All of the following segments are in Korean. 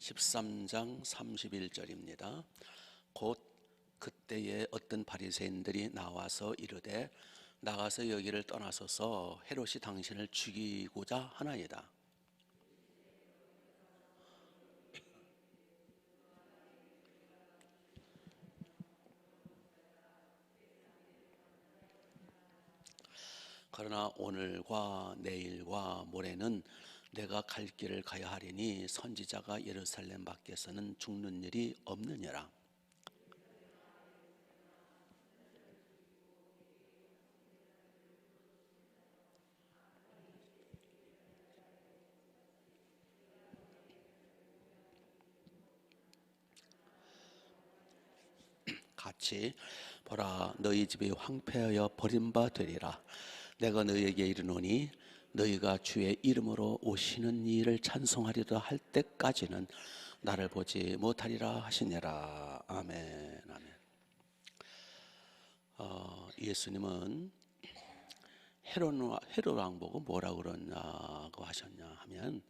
13장 31절입니다. 곧 그때에 어떤 바리새인들이 나와서 이르되 나가서 여기를 떠나소서 헤롯이 당신을 죽이고자 하나이다. 그러나 오늘과 내일과 모레는 내가 갈 길을 가야 하리니 선지자가 예루살렘 밖에서는 죽는 일이 없느니라. 같이 보라 너희 집이 황폐하여 버림바 되리라 내가 너희에게 이르노니 너희가 주의 이름으로 오시는 이를 찬송하리라 할 때까지는 나를 보지 못하리라 하시니라. 아멘 아멘. 어, 예수님은 헤롯 왕 보고 뭐라 그러냐고 하셨냐 하면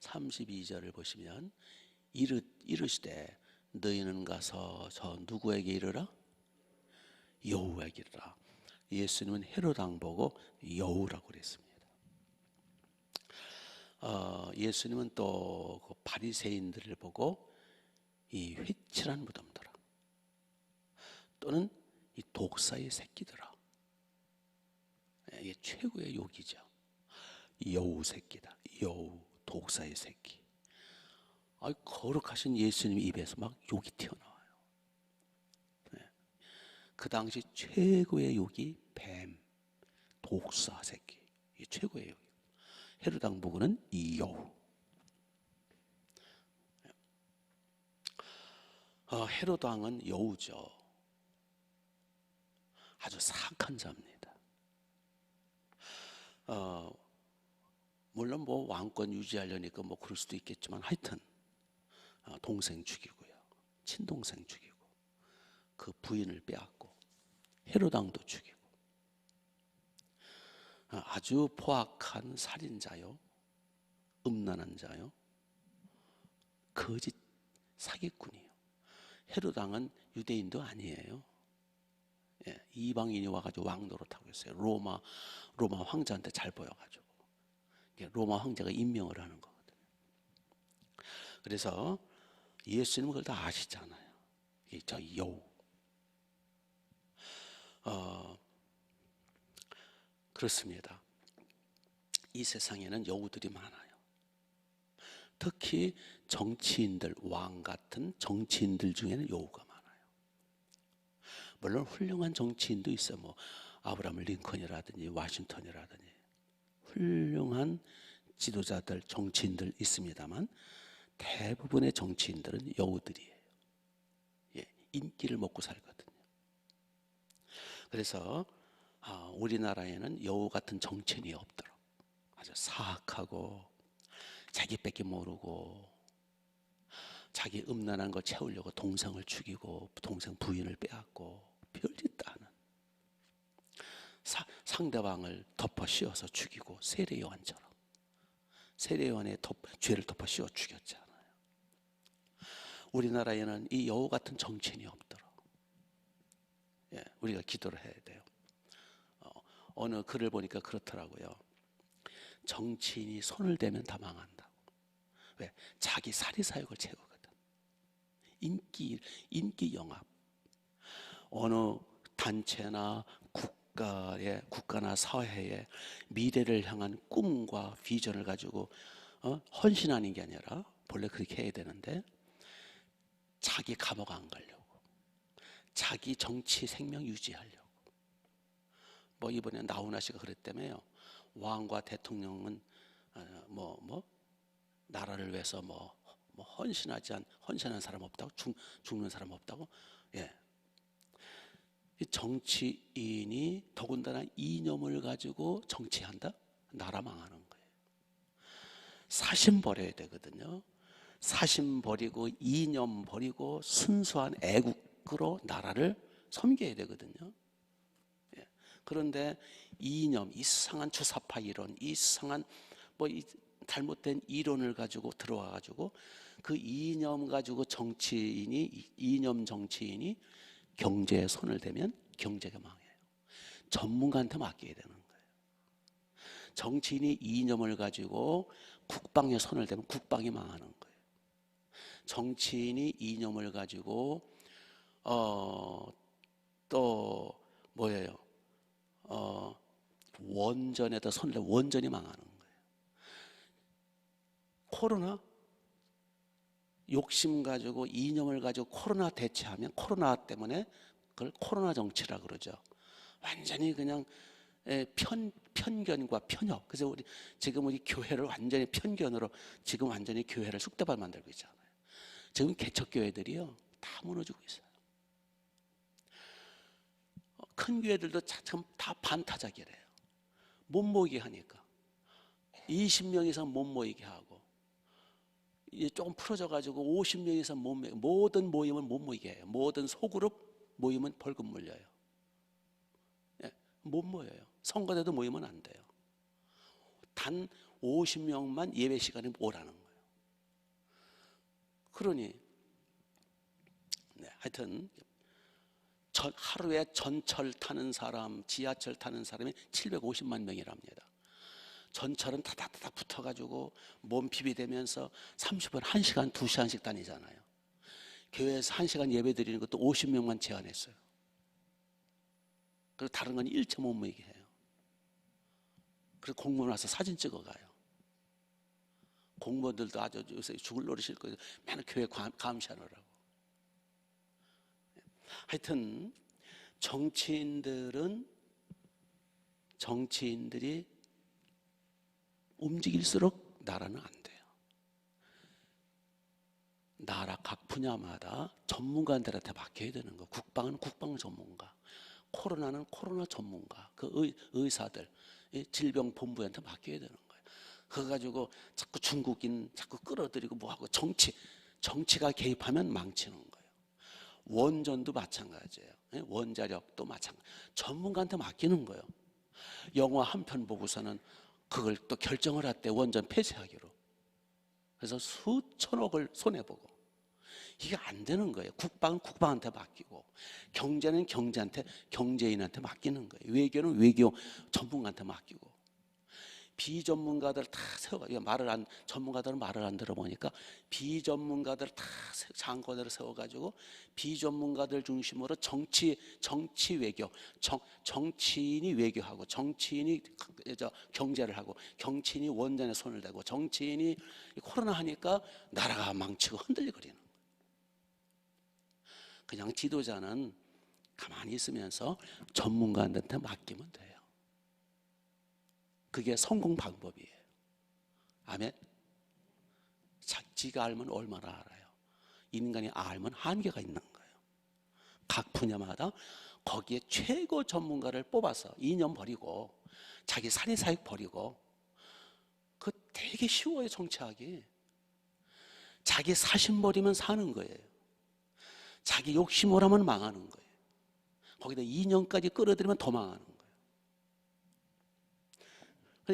32절을 보시면 이르 이르시되 너희는 가서 저 누구에게 이르라? 여우에게 이르라. 예수님은 헤롯 왕 보고 여우라고 그랬습니다. 어, 예수님은 또 그 바리새인들을 보고 이 휘칠한 무덤들아 또는 이 독사의 새끼들아 예, 이게 최고의 욕이죠. 여우 새끼다. 여우 독사의 새끼. 아, 거룩하신 예수님 입에서 막 욕이 튀어나와요. 네. 그 당시 최고의 욕이 뱀, 독사 새끼. 이 최고의 욕. 헤롯 왕보고는 이 여우. 어, 헤롯 왕은 여우죠. 아주 사악한 자입니다. 어, 물론 뭐 왕권 유지하려니까 뭐 그럴 수도 있겠지만 하여튼 어, 동생 죽이고요. 친동생 죽이고 그 부인을 빼앗고 헤롯 왕도 죽이고 어, 아주 포악한 살인자요. 음란한 자요. 거짓 사기꾼이요. 헤롯 왕은 유대인도 아니에요. 예, 이방인이 와가지고 왕 노릇하고 있어요. 로마 로마 황제한테 잘 보여가지고 이게 로마 황제가 임명을 하는 거거든요. 그래서 예수님은 그걸 다 아시잖아요. 이저 여우. 어, 그렇습니다. 이 세상에는 여우들이 많아요. 특히 정치인들, 왕 같은 정치인들 중에는 여우가 많아요. 물론 훌륭한 정치인도 있어요. 뭐 아브라함 링컨이라든지 와싱턴이라든지 훌륭한 지도자들, 정치인들 있습니다만 대부분의 정치인들은 여우들이에요. 예, 인기를 먹고 살거든요. 그래서 아, 우리나라에는 여우 같은 정치인이 없도록 아주 사악하고 자기밖에 모르고 자기 음란한 거 채우려고 동생을 죽이고 동생 부인을 빼앗고 별짓 다 하는 사, 상대방을 덮어 씌워서 죽이고 세례요한처럼 세례요한의 덮, 죄를 덮어 씌워 죽였잖아요. 우리나라에는 이 여우 같은 정치인이 없도록 예, 우리가 기도를 해야 돼요. 어, 어느 글을 보니까 그렇더라고요. 정치인이 손을 대면 다 망한다고. 왜? 자기 사리 사욕을 채우거든. 인기, 인기 영합. 어느 단체나 국가의, 국가나 사회의 미래를 향한 꿈과 비전을 가지고 어? 헌신하는 게 아니라 본래 그렇게 해야 되는데 자기 감옥 안 가려고. 자기 정치 생명 유지하려고. 뭐 이번에 나훈아 씨가 그랬다며요. 왕과 대통령은 어, 뭐뭐 나라를 위해서 뭐, 뭐 헌신하지 않 헌신하는 사람 없다고 죽, 죽는 사람 없다고 예. 이 정치인이 더군다나 이념을 가지고 정치한다 나라 망하는 거예요. 사심 버려야 되거든요. 사심 버리고 이념 버리고 순수한 애국으로 나라를 섬겨야 되거든요. 예. 그런데 이념, 이상한 주사파 이론, 이상한 뭐 잘못된 이론을 가지고 들어와 가지고 그 이념 가지고 정치인이 이- 이념 정치인이 경제에 손을 대면 경제가 망해요. 전문가한테 맡겨야 되는 거예요. 정치인이 이념을 가지고 국방에 손을 대면 국방이 망하는 거예요. 정치인이 이념을 가지고 어, 또 뭐예요? 어, 원전에다 손을 대 원전이 망하는 거예요. 코로나 욕심 가지고 이념을 가지고 코로나 대체하면 코로나 때문에 그걸 코로나 정치라 그러죠. 완전히 그냥 에, 편 편견과 편협. 그래서 우리 지금 우리 교회를 완전히 편견으로 지금 완전히 교회를 쑥대밭 만들고 있잖아요. 지금 개척 교회들이요 다 무너지고 있어요. 어, 큰 교회들도 참 다 반타작이래요. 못 모이게 하니까 20명 이상 못 모이게 하고 이제 조금 풀어져 가지고 50명 이상 못 모이게 모든 모임은 못 모이게 해요. 모든 소그룹 모임은 벌금 물려요. 예, 못 모여요. 선거대도 모이면 안 돼요. 단 50명만 예배 시간에 오라는 거예요. 그러니 네, 하여튼 전- 하루에 전철 타는 사람, 지하철 타는 사람이 750만 명이랍니다. 전철은 타닥타닥 붙어가지고 몸 비비대면서 30분, 1시간, 2시간씩 다니잖아요. 교회에서 1시간 예배 드리는 것도 50명만 제한했어요. 그리고 다른 건 일체 못 모이게 해요. 그래서 공무원 와서 사진 찍어가요. 공무원들도 아주 요새 죽을 노릇일 거예요. 맨날 교회 감- 감시하느라고. 하여튼 정치인들은 정치인들이 움직일수록 나라는 안 돼요. 나라 각 분야마다 전문가들한테 맡겨야 되는 거. 국방은 국방 전문가, 코로나는 코로나 전문가, 그 의, 의사들, 이 질병 본부한테 맡겨야 되는 거예요. 그거 가지고 자꾸 중국인 자꾸 끌어들이고 뭐하고 정치, 정치가 개입하면 망치는 거예요. 원전도 마찬가지예요. 예? 원자력도 마찬가지. 전문가한테 맡기는 거예요. 영화 한 편 보고서는 그걸 또 결정을 했대 원전 폐쇄하기로. 그래서 수천억을 손해 보고 이게 안 되는 거예요. 국방은 국방한테 맡기고 경제는 경제한테 경제인한테 맡기는 거예요. 외교는 외교 전문가한테 맡기고 비전문가들 다 세워 말을 안 전문가들은 말을 안 들어보니까 비전문가들 다 세- 장관으로 세워가지고 비전문가들 중심으로 정치 정치 외교 정, 정치인이 외교하고 정치인이 저 경제를 하고 정치인이 원전에 손을 대고 정치인이 코로나 하니까 나라가 망치고 흔들리거리는. 그냥 지도자는 가만히 있으면서 전문가한테 맡기면 돼요. 그게 성공 방법이에요. 아멘. 자기가 알면 얼마나 알아요. 인간이 알면 한계가 있는 거예요. 각 분야마다 거기에 최고 전문가를 뽑아서 2년 버리고 자기 사리사욕 버리고 그 되게 쉬워요 정치하기. 자기 사심 버리면 사는 거예요. 자기 욕심을 하면 망하는 거예요. 거기다 2년까지 끌어들이면 더 망하는 거예요.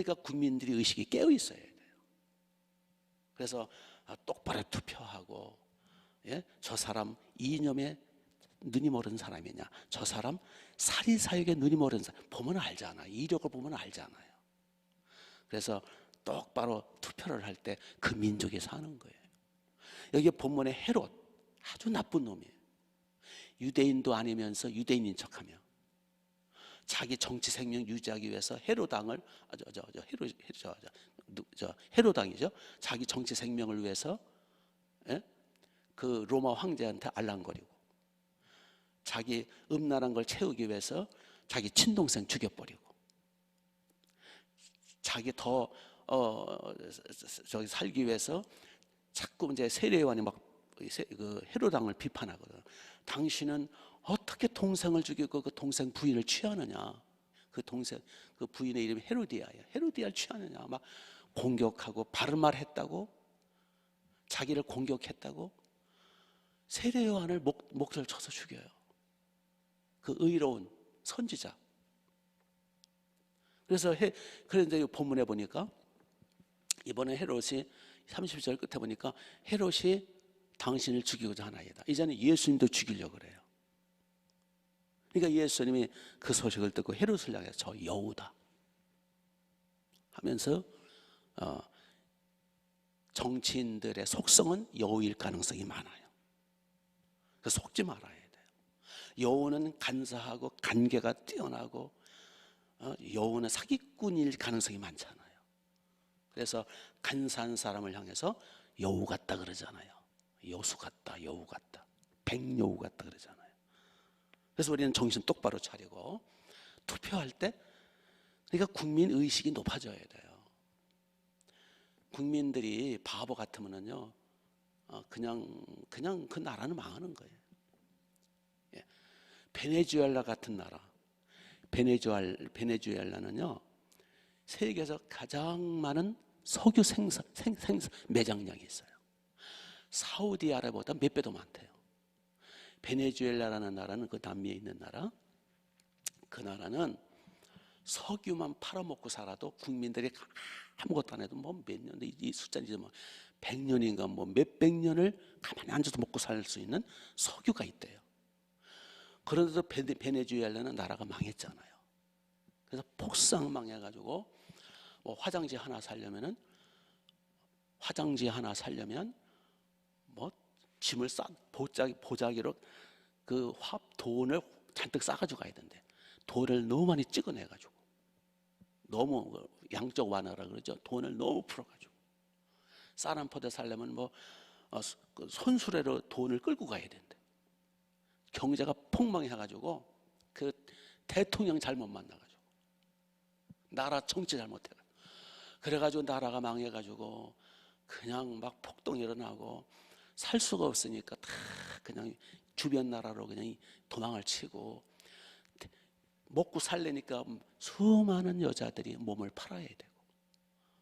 그러니까 국민들이 의식이 깨어 있어야 돼요. 그래서 아, 똑바로 투표하고 예? 저 사람 이념에 눈이 멀은 사람이냐? 저 사람 사리사욕에 눈이 멀은 사람 보면 알잖아. 이력을 보면 알잖아요. 그래서 똑바로 투표를 할 때 그 민족이 사는 거예요. 여기 본문에 헤롯 아주 나쁜 놈이에요. 유대인도 아니면서 유대인인 척하며 자기 정치 생명 유지하기 위해서 헤로당을 아, 저, 저, 저, 헤로, 저, 저, 누- 저, 헤로당이죠. 자기 정치 생명을 위해서 예? 그 로마 황제한테 알랑거리고 자기 음란한 걸 채우기 위해서 자기 친동생 죽여버리고 자기 더 어, 저기 살기 위해서 자꾸 이제 세례요한이 막 그 헤로당을 비판하거든. 당신은 어떻게 동생을 죽이고 그 동생 부인을 취하느냐? 그 동생 그 부인의 이름이 헤로디아예요. 헤로디아를 취하느냐? 막 공격하고 바른 말 했다고 자기를 공격했다고 세례 요한을 목 목을 쳐서 죽여요. 그 의로운 선지자. 그래서 해, 그런데 이 본문에 보니까 이번에 헤롯이 30절 끝에 보니까 헤롯이 당신을 죽이고자 하나이다. 이제는 예수님도 죽이려고 그래요. 그러니까 예수님이 그 소식을 듣고 헤롯을 향해서 저 여우다 하면서 어, 정치인들의 속성은 여우일 가능성이 많아요. 그래서 속지 말아야 돼요. 여우는 간사하고 간계가 뛰어나고 어, 여우는 사기꾼일 가능성이 많잖아요. 그래서 간사한 사람을 향해서 여우 같다 그러잖아요. 여수 같다, 여우 같다, 백여우 같다 그러잖아요. 그래서 우리는 정신 똑바로 차리고 투표할 때 그러니까 국민 의식이 높아져야 돼요. 국민들이 바보 같으면은요, 어, 그냥 그냥 그 나라는 망하는 거예요. 예. 베네수엘라 같은 나라, 베네수엘 베네수엘라는요 세계에서 가장 많은 석유 생산 생, 생산 매장량이 있어요. 사우디아라비아보다 몇 배도 많대요. 베네수엘라라는 나라는 그 남미에 있는 나라. 그 나라는 석유만 팔아먹고 살아도 국민들이 아무것도 안 해도 뭐 몇 년, 이 숫자는 뭐 100년인가 뭐 몇백 년을 가만히 앉아서 먹고 살 수 있는 석유가 있대요. 그런데도 베네, 베네수엘라는 나라가 망했잖아요. 그래서 폭삭 망해가지고 뭐 화장지 하나 살려면은 화장지 하나 살려면 뭐 짐을 싸 보자기 보자기로 그 화 돈을 잔뜩 싸가지고 가야 된대. 돈을 너무 많이 찍어내가지고 너무 그 양적 완화라 그러죠. 돈을 너무 풀어가지고 사람포대 살려면 뭐 어, 그 손수레로 돈을 끌고 가야 된대. 경제가 폭망해가지고 그 대통령 잘못 만나가지고 나라 정치 잘못해가 그래가지고 나라가 망해가지고 그냥 막 폭동 일어나고 살 수가 없으니까 다 그냥 주변 나라로 그냥 도망을 치고 먹고 살려니까 수많은 여자들이 몸을 팔아야 되고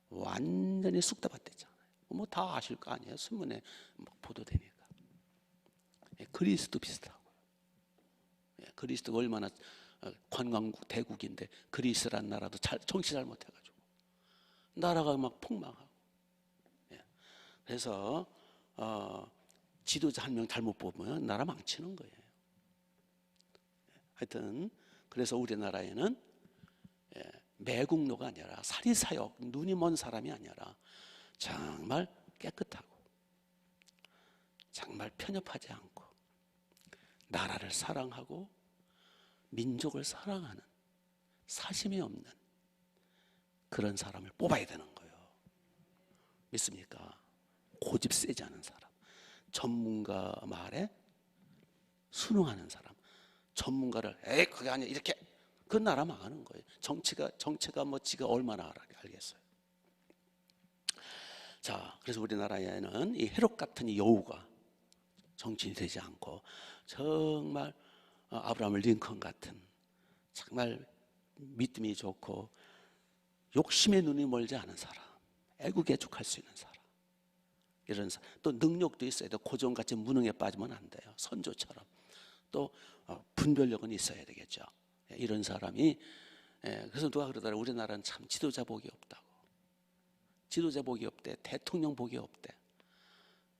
완전히 쑥다밭됐잖아요. 뭐 다 아실 거 아니에요. 신문에 막 보도되니까. 예, 그리스도 비슷하고요. 예, 그리스도가 얼마나 어, 관광국 대국인데 그리스란 나라도 잘, 정치 잘못해가지고 나라가 막 폭망하고. 예, 그래서 어, 지도자 한 명 잘못 보면 나라 망치는 거예요. 하여튼 그래서 우리나라에는 예, 매국노가 아니라 사리사욕 눈이 먼 사람이 아니라 정말 깨끗하고 정말 편협하지 않고 나라를 사랑하고 민족을 사랑하는 사심이 없는 그런 사람을 뽑아야 되는 거예요. 믿습니까? 고집 세지 않은 사람, 전문가 말에 순응하는 사람, 전문가를 에이 그게 아니야 이렇게 그 나라 망하는 거예요. 정치가 정치가 뭐 지가 얼마나 알겠어요. 자, 그래서 우리나라에는 이 헤롯 같은 이 여우가 정치인이 되지 않고 정말 어, 아브라함 링컨 같은 정말 믿음이 좋고 욕심의 눈이 멀지 않은 사람, 애국애족할 수 있는 사람. 이런 사- 또 능력도 있어야 돼. 고종같이 무능에 빠지면 안 돼요. 선조처럼 또 어, 분별력은 있어야 되겠죠. 예, 이런 사람이 예, 그래서 누가 그러더라. 우리나라는 참 지도자 복이 없다고. 지도자 복이 없대. 대통령 복이 없대.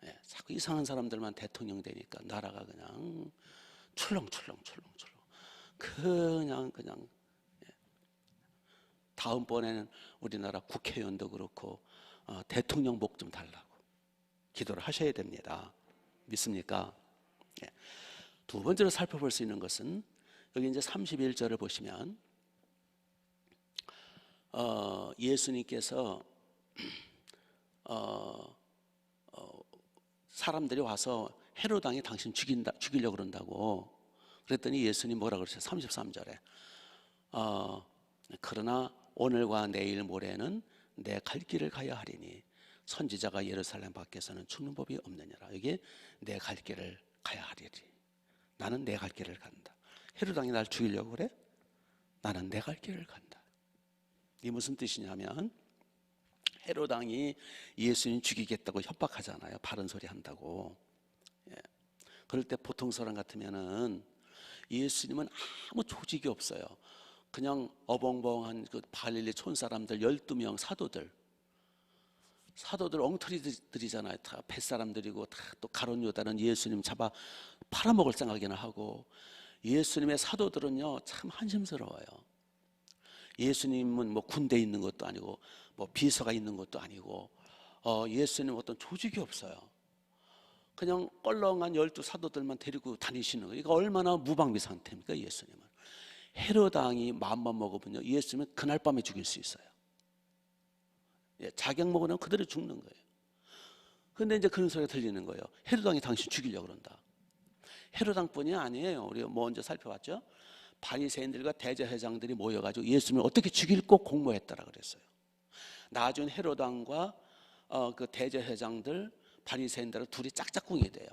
예, 자꾸 이상한 사람들만 대통령 되니까 나라가 그냥 출렁출렁 출렁출렁 그냥 그냥 예. 다음번에는 우리나라 국회의원도 그렇고 어, 대통령 복 좀 달라고 기도를 하셔야 됩니다. 믿습니까? 예. 두 번째로 살펴볼 수 있는 것은 여기 이제 31절을 보시면 어, 예수님께서 어, 어, 사람들이 와서 헤로당이 당신 죽인다 죽이려고 그런다고 그랬더니 예수님 뭐라 그러세요? 33절에 어, 그러나 오늘과 내일 모레는 내 갈 길을 가야 하리니 선지자가 예루살렘 밖에서는 죽는 법이 없느니라. 여기 내갈 길을 가야 하리리. 나는 내 갈 길을 간다. 헤로당이 날 죽이려고 그래? 나는 내 갈 길을 간다. 이 무슨 뜻이냐면 헤로당이 예수님 죽이겠다고 협박하잖아요. 바른 소리 한다고. 예. 그럴 때 보통 사람 같으면은 예수님은 아무 조직이 없어요. 그냥 어벙벙한 그 발릴리 촌 사람들 12명 사도들 사도들 엉터리들이잖아요. 다 뱃사람들이고 다 또 가론 요다는 예수님 잡아 팔아먹을 생각이나 하고 예수님의 사도들은요 참 한심스러워요. 예수님은 뭐 군대 있는 것도 아니고 뭐 비서가 있는 것도 아니고 어, 예수님 어떤 조직이 없어요. 그냥 껄렁한 열두 사도들만 데리고 다니시는 거예요. 이거 얼마나 무방비 상태입니까 예수님은? 헤로당이 마음만 먹으면요 예수님은 그날 밤에 죽일 수 있어요. 예, 자격 먹으면 그대로 죽는 거예요. 근데 이제 그런 소리가 들리는 거예요. 헤로당이 당신 죽이려고 그런다. 헤로당뿐이 아니에요. 우리가 먼저 살펴봤죠. 바리새인들과 대제회장들이 모여가지고 예수님을 어떻게 죽일고 공모했다라 그랬어요. 나중 헤로당과 어, 그 대제회장들 바리새인들은 둘이 짝짝꿍이 돼요.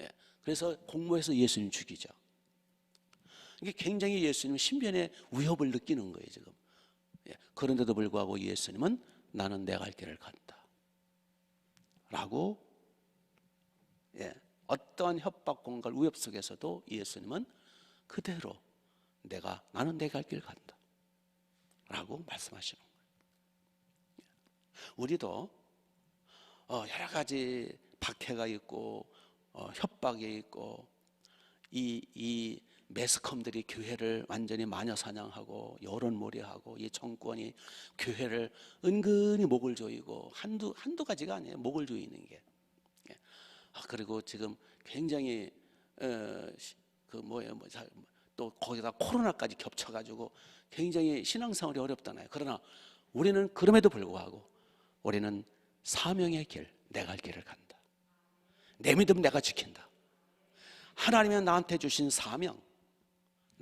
예, 그래서 공모해서 예수님 죽이죠. 이게 굉장히 예수님 신변의 위협을 느끼는 거예요 지금. 예, 그런데도 불구하고 예수님은 나는 내갈 길을 간다. 라고 예, 어떠한 협박 공갈 위협 속에서도 예수님은 그대로 내가 나는 내갈길 간다. 라고 말씀하시는 거예요. 우리도 어, 여러 가지 박해가 있고 어, 협박이 있고 이, 이 매스컴들이 교회를 완전히 마녀 사냥하고 여론몰이하고 이 정권이 교회를 은근히 목을 조이고 한두 한두 가지가 아니에요 목을 조이는 게 예. 아, 그리고 지금 굉장히 어, 시- 그 뭐예요 뭐, 자- 또 거기다 코로나까지 겹쳐가지고 굉장히 신앙생활이 어렵잖아요 그러나 우리는 그럼에도 불구하고 우리는 사명의 길, 내갈 길을 간다. 내 믿음 내가 지킨다. 하나님이 나한테 주신 사명,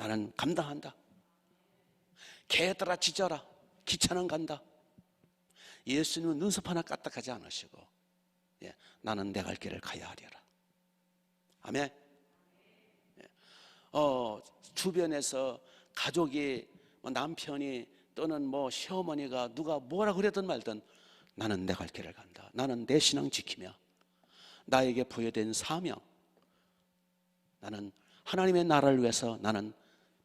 나는 감당한다. 개들아 짖어라. 기차는 간다. 예수님은 눈썹 하나 까딱하지 않으시고, 예, 나는 내 갈 길을 가야 하리라. 아멘. 예, 어, 주변에서 가족이 뭐 남편이 또는 뭐 시어머니가 누가 뭐라 그래든 말든 나는 내 갈 길을 간다. 나는 내 신앙 지키며 나에게 부여된 사명. 나는 하나님의 나라를 위해서 나는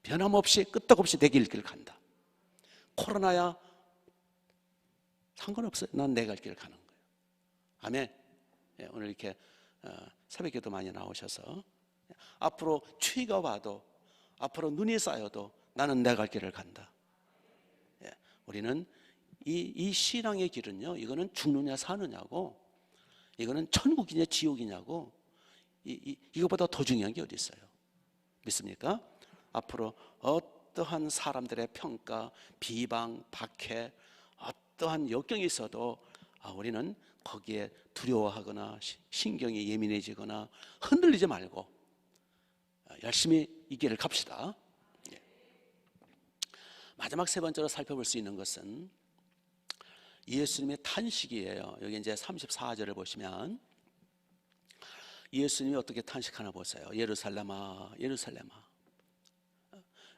변함없이 끄떡없이 내 길을 간다. 코로나야 상관없어요. 난내갈 길을 가는 거예요. 아멘. 예, 오늘 이렇게 어, 새벽에도 많이 나오셔서 앞으로 추위가 와도 앞으로 눈이 쌓여도 나는 내갈 길을 간다. 예, 우리는 이, 이 신앙의 길은요, 이거는 죽느냐 사느냐고, 이거는 천국이냐 지옥이냐고, 이, 이, 이거보다 더 중요한 게 어디 있어요? 믿습니까? 앞으로 어떠한 사람들의 평가, 비방, 박해, 어떠한 역경이 있어도 아, 우리는 거기에 두려워하거나 시- 신경이 예민해지거나 흔들리지 말고 아, 열심히 이 길을 갑시다. 예. 마지막 세 번째로 살펴볼 수 있는 것은 예수님의 탄식이에요. 여기 이제 34절을 보시면 예수님이 어떻게 탄식하나 보세요. 예루살렘아, 예루살렘아.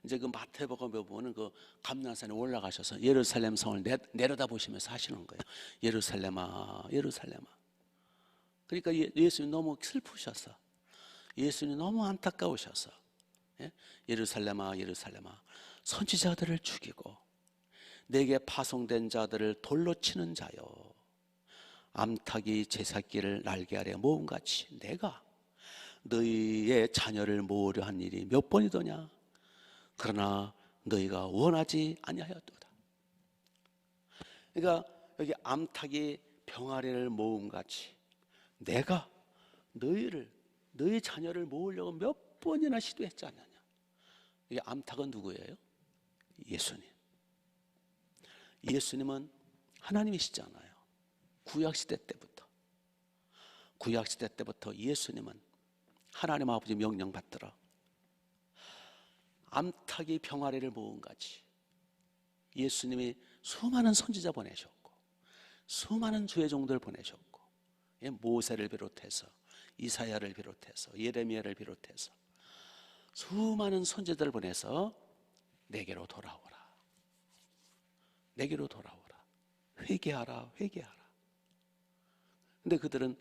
이제 그 마태복음에 보면 그 감난산에 올라가셔서 예루살렘 성을 내, 내려다 보시면서 하시는 거예요. 예루살렘아, 예루살렘아. 그러니까 예- 예수님 너무 슬프셔서 예수님 너무 안타까우셔서 예? 예루살렘아, 예루살렘아. 선지자들을 죽이고 내게 파송된 자들을 돌로 치는 자요. 암탉이 제사기를 날개 아래 모음같이 내가 너희의 자녀를 모으려 한 일이 몇 번이더냐? 그러나 너희가 원하지 아니하였도다. 그러니까 여기 암탉이 병아리를 모음 같이 내가 너희를 너희 자녀를 모으려고 몇 번이나 시도했지 않느냐? 이게 암탉은 누구예요? 예수님. 예수님은 하나님이시잖아요. 구약 시대 때부터 구약 시대 때부터 예수님은 하나님 아버지 명령 받들어 암탉이 병아리를 모은 같이 예수님이 수많은 선지자 보내셨고 수많은 주의 종들 보내셨고 예, 모세를 비롯해서 이사야를 비롯해서 예레미야를 비롯해서 수많은 선지자들을 보내서 내게로 돌아오라. 내게로 돌아오라. 회개하라, 회개하라. 근데 그들은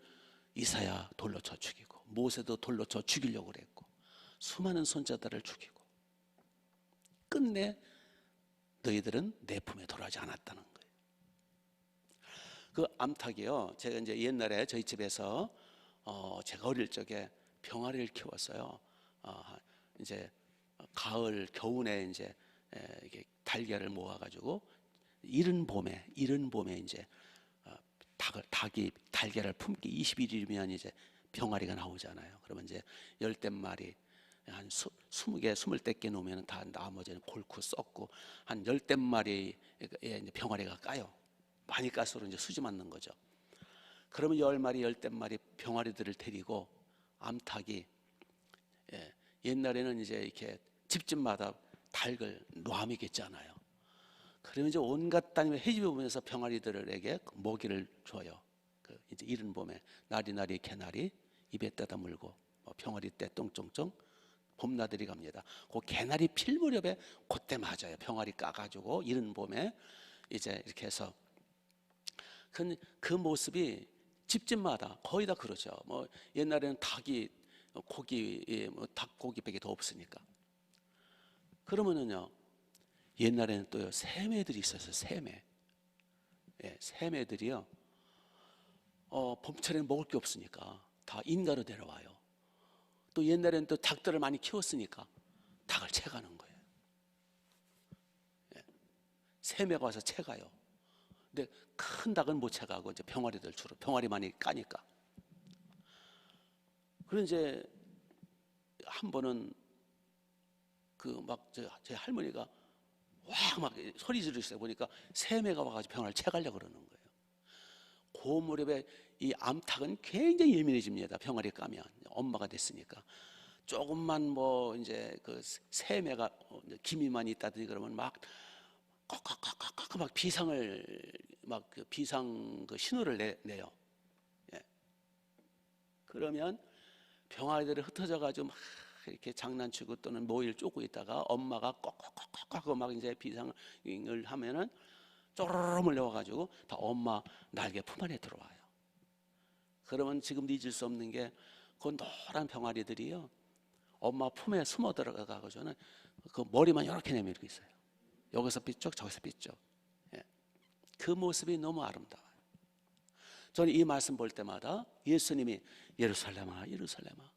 이사야 돌로 쳐 죽이고 모세도 돌로 쳐 죽이려고 그랬고 수많은 선자들을 죽이고 끝내 너희들은 내 품에 돌아오지 않았다는 거예요. 그 암탉이요. 제가 이제 옛날에 저희 집에서 어 제가 어릴 적에 병아리를 키웠어요. 어 이제 가을 겨울에 이제 에, 이게 달걀을 모아가지고 이른 봄에 이른 봄에 이제 어, 닭을 닭이 달걀을 품기 21일이면 이제 병아리가 나오잖아요. 그러면 이제 열댓 마리 한 수, 20개, 20대 놓으면 다 나머지는 골고 썩고 한 열댓 마리의 이제 병아리가 까요. 많이 까서로 이제 수지 맞는 거죠. 그러면 열 마리, 열댓 마리 병아리들을 데리고 암탉이 예, 옛날에는 이제 이렇게 집집마다 닭을 놓아먹였잖아요. 그러면 이제 온갖 따님의 해집에 보면서 병아리들에게 먹이를 줘요. 그 이제 이른 봄에 나리나리 개나리 입에 떼다 물고 뭐 병아리 때 똥쫑쫑 봄나들이 갑니다. 그 개나리 필 무렵에 그때 맞아요. 병아리 까가지고 이른 봄에 이제 이렇게 해서 그, 그 모습이 집집마다 거의 다 그러죠. 뭐 옛날에는 닭이 고기 뭐 닭고기밖에 더 없으니까. 그러면은요 옛날에는 또요 새매들이 있었어요. 새매. 예, 새매들이요. 어, 봄철에는 먹을 게 없으니까 다 인가로 내려와요. 또 옛날에는 또 닭들을 많이 키웠으니까 닭을 채가는 거예요. 예. 새매가 와서 채가요. 근데 큰 닭은 못 채가고 이제 병아리들 주로 병아리 많이 까니까. 그런 이제 한 번은 그막제 할머니가 와 막 소리 지르시다 보니까 새매가 와가지고 병아리를 채가려 그러는 거예요. 그 무렵에 이 암탉은 굉장히 예민해집니다. 병아리 까면 엄마가 됐으니까 조금만 뭐 이제 그 새매가 어, 기미만 있다든지 그러면 막 꺽꺽꺽꺽꺽 막 비상을 막 그 비상 그 신호를 내, 내요. 예. 그러면 병아리들이 흩어져 가지고 막 이렇게 장난치고 또는 모일 쪼고 있다가 엄마가 꺽꺽꺽꺽 하고 막 이제 비상을 하면은 쪼르르 몰려와 가지고 다 엄마 날개 품 안에 들어와요. 그러면 지금도 잊을 수 없는 게 그 노란 병아리들이요. 엄마 품에 숨어 들어가가지고는 그 머리만 이렇게 내밀고 있어요. 여기서 삐쪽 저기서 삐쪽. 예. 그 모습이 너무 아름다워요. 저는 이 말씀 볼 때마다 예수님이 예루살렘아 예루살렘아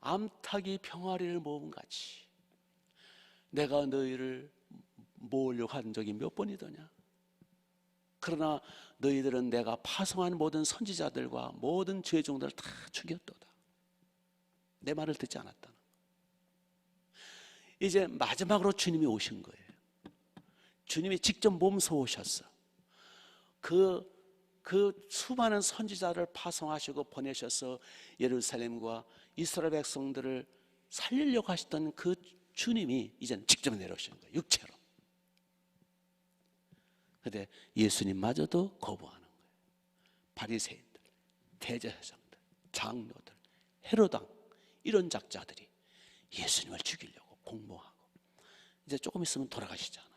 암탉이 병아리를 모은 같이 내가 너희를 모으려고 한 적이 몇 번이더냐? 그러나 너희들은 내가 파송한 모든 선지자들과 모든 죄종들을 다 죽였도다. 내 말을 듣지 않았다 이제 마지막으로 주님이 오신 거예요. 주님이 직접 몸소 오셨어. 그, 그 수많은 선지자를 파송하시고 보내셔서 예루살렘과 이스라엘 백성들을 살리려고 하셨던 그 주님이 이제는 직접 내려오시는 거예요. 육체로. 근데 예수님마저도 거부하는 거예요. 바리새인들, 대제사장들, 장로들, 헤로당 이런 작자들이 예수님을 죽이려고 공모하고 이제 조금 있으면 돌아가시잖아요.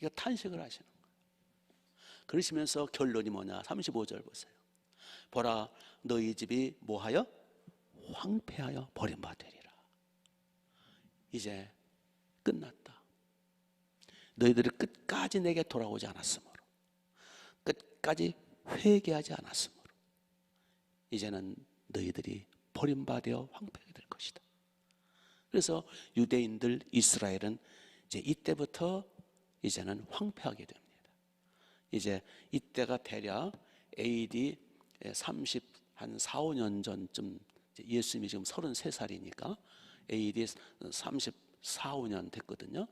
이거 탄식을 하시는 거예요. 그러시면서 결론이 뭐냐? 35절 보세요. 보라 너희 집이 뭐하여 황폐하여 버림받으리라. 이제 끝났다. 너희들이 끝까지 내게 돌아오지 않았으므로 끝까지 회개하지 않았으므로 이제는 너희들이 버림받아 황폐하게 될 것이다. 그래서 유대인들 이스라엘은 이제 이때부터 이제는 황폐하게 됩니다. 이제 이때가 대략 AD 30 한 4, 5년 전쯤 예수님이 지금 33살이니까 AD 34, 5년 됐거든요.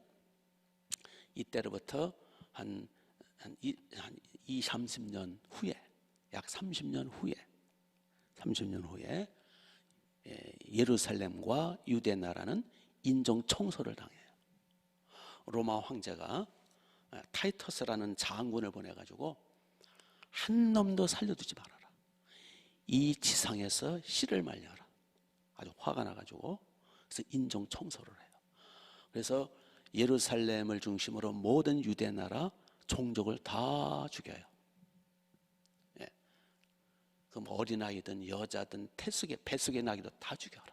이때로부터 한, 한, 이, 한 2, 30년 후에, 약 30년 후에, 30년 후에 예, 예루살렘과 유대 나라는 인종 청소를 당해요. 로마 황제가 아, 타이터스라는 장군을 보내 가지고 한 놈도 살려두지 말아라. 이 지상에서 씨를 말려라. 아주 화가 나 가지고 그래서 인종 청소를 해요. 그래서 예루살렘을 중심으로 모든 유대 나라 종족을 다 죽여요. 예. 그럼 어린아이든 여자든 태숙에 배숙의 나기도 다 죽여라.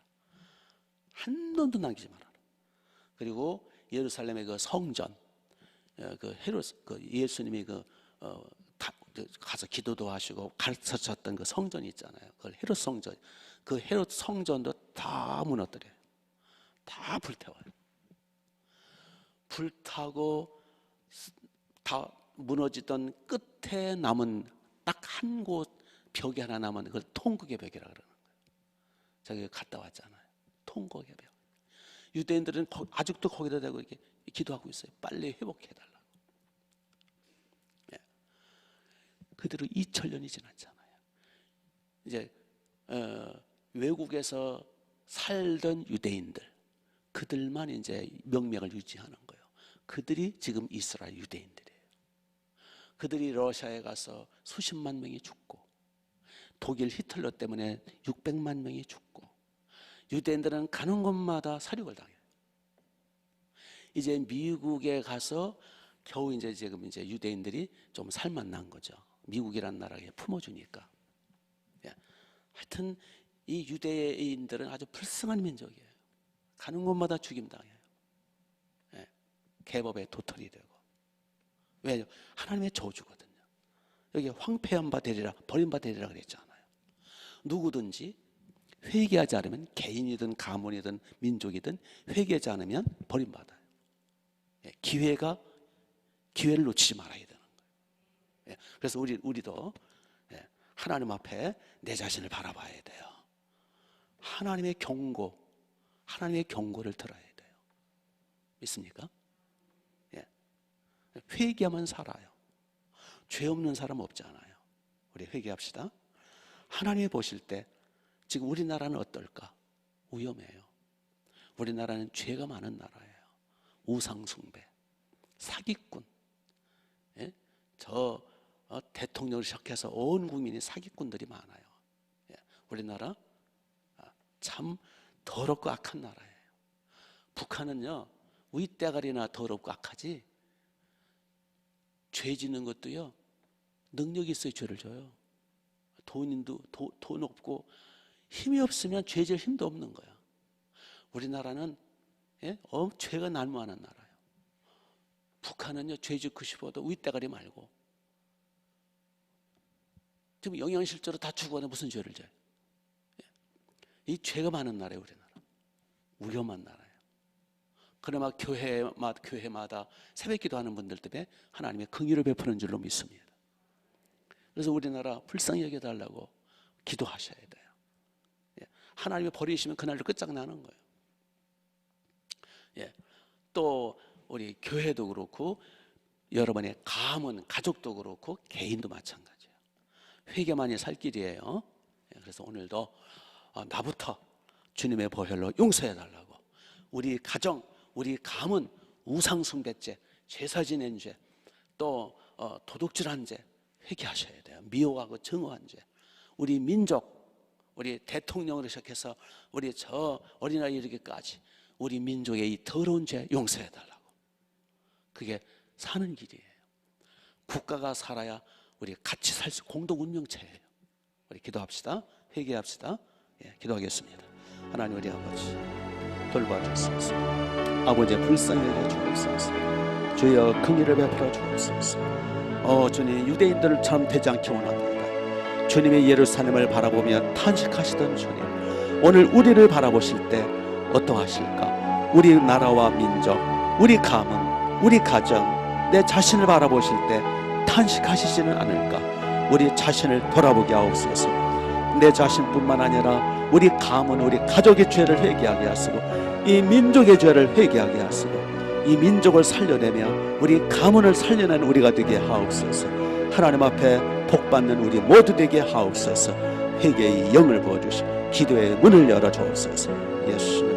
한 놈도 남기지 말아라. 그리고 예루살렘의 그 성전 어, 그 헤롯 그 예수님이 그 어, 다, 가서 기도도 하시고 가르쳐졌던 그 성전이 있잖아요. 그 헤롯 성전, 그 헤롯 성전도 다 무너뜨려요. 다 불태워요. 불타고 다 무너지던 끝에 남은 딱 한 곳 벽이 하나 남은 그걸 통곡의 벽이라 그러는 거예요. 저기 갔다 왔잖아요. 통곡의 벽. 유대인들은 거- 아직도 거기다 대고 이렇게 기도하고 있어요. 빨리 회복해 달라고. 예. 그대로 2000년이 지났잖아요. 이제 어, 외국에서 살던 유대인들 그들만 이제 명맥을 유지하는 거예요. 그들이 지금 이스라엘 유대인들이에요. 그들이 러시아에 가서 수십만 명이 죽고 독일 히틀러 때문에 600만 명이 죽고 유대인들은 가는 곳마다 사륙을 당해요. 이제 미국에 가서 겨우 이제 지금 이제 유대인들이 좀 살만난 거죠. 미국이란 나라에 품어주니까. 예. 하여튼 이 유대인들은 아주 불쌍한 민족이에요. 가는 곳마다 죽임 당해요. 예. 개법의 도털이 되고. 왜요? 하나님의 저주거든요. 여기 황폐한 바 되리라 버린 바 되리라 그랬잖아요. 누구든지 회개하지 않으면 개인이든 가문이든 민족이든 회개하지 않으면 버림받아요. 예, 기회가 기회를 놓치지 말아야 되는 거예요. 예, 그래서 우리 우리도 예, 하나님 앞에 내 자신을 바라봐야 돼요. 하나님의 경고, 하나님의 경고를 들어야 돼요. 믿습니까? 예, 회개하면 살아요. 죄 없는 사람 없잖아요. 우리 회개합시다. 하나님이 보실 때 지금 우리나라는 어떨까? 위험해요. 우리나라는 죄가 많은 나라예요. 우상숭배, 사기꾼. 예? 저 어, 대통령을 시작해서 온 국민이 사기꾼들이 많아요. 예. 우리나라 아, 참 더럽고 악한 나라예요. 북한은요 윗대가리나 더럽고 악하지 죄 짓는 것도요 능력이 있어야 죄를 져요. 돈인도 도- 돈 없고 힘이 없으면 죄 질 힘도 없는 거야. 우리나라는 예? 어, 죄가 난무하는 나라예요. 북한은요 죄 짓고 싶어도 윗대가리 말고 지금 영양실조로 다 죽어도 무슨 죄를 져요? 예. 이 죄가 많은 나라예요 우리나라. 위험한 나라예요. 그나마 교회마다, 교회마다 새벽 기도 하는 분들 때문에 하나님의 긍휼을 베푸는 줄로 믿습니다. 그래서 우리나라 불쌍히 여겨달라고 기도하셔야 돼요. 예. 하나님이 버리시면 그날로 끝장나는 거예요. 예. 또 우리 교회도 그렇고 여러분의 가문, 가족도 그렇고 개인도 마찬가지예요. 회개만이 살 길이에요. 예. 그래서 오늘도 어, 나부터 주님의 보혈로 용서해 달라고 우리 가정, 우리 가문 우상숭배죄, 제사 지낸 죄, 또 어, 도둑질한 죄 회개하셔야 돼요. 미워하고 증오한 죄. 우리 민족, 우리 대통령으로 시작해서 우리 저 어린아이 이르기까지 우리 민족의 이 더러운 죄 용서해 달라고. 그게 사는 길이에요. 국가가 살아야 우리 같이 살 수 공동 운명체예요. 우리 기도합시다. 회개합시다. 예, 기도하겠습니다. 하나님 우리 아버지 돌봐주옵소서. 아버지의 불쌍히 여겨 주옵소서. 주여 긍휼을 베풀어 주옵소서. 어 주님 유대인들을 참 되지 않게 원합니다. 주님의 예루살렘을 바라보며 탄식하시던 주님 오늘 우리를 바라보실 때 어떠하실까? 우리 나라와 민족, 우리 가문, 우리 가정, 내 자신을 바라보실 때 탄식하시지는 않을까? 우리 자신을 돌아보게 하옵소서. 내 자신뿐만 아니라 우리 가문, 우리 가족의 죄를 회개하게 하시고 이 민족의 죄를 회개하게 하시고 이 민족을 살려내며 우리 가문을 살려낸 우리가 되게 하옵소서. 하나님 앞에 복받는 우리 모두 되게 하옵소서. 회개의 영을 부어주시 기도의 문을 열어 주옵소서. 예수님.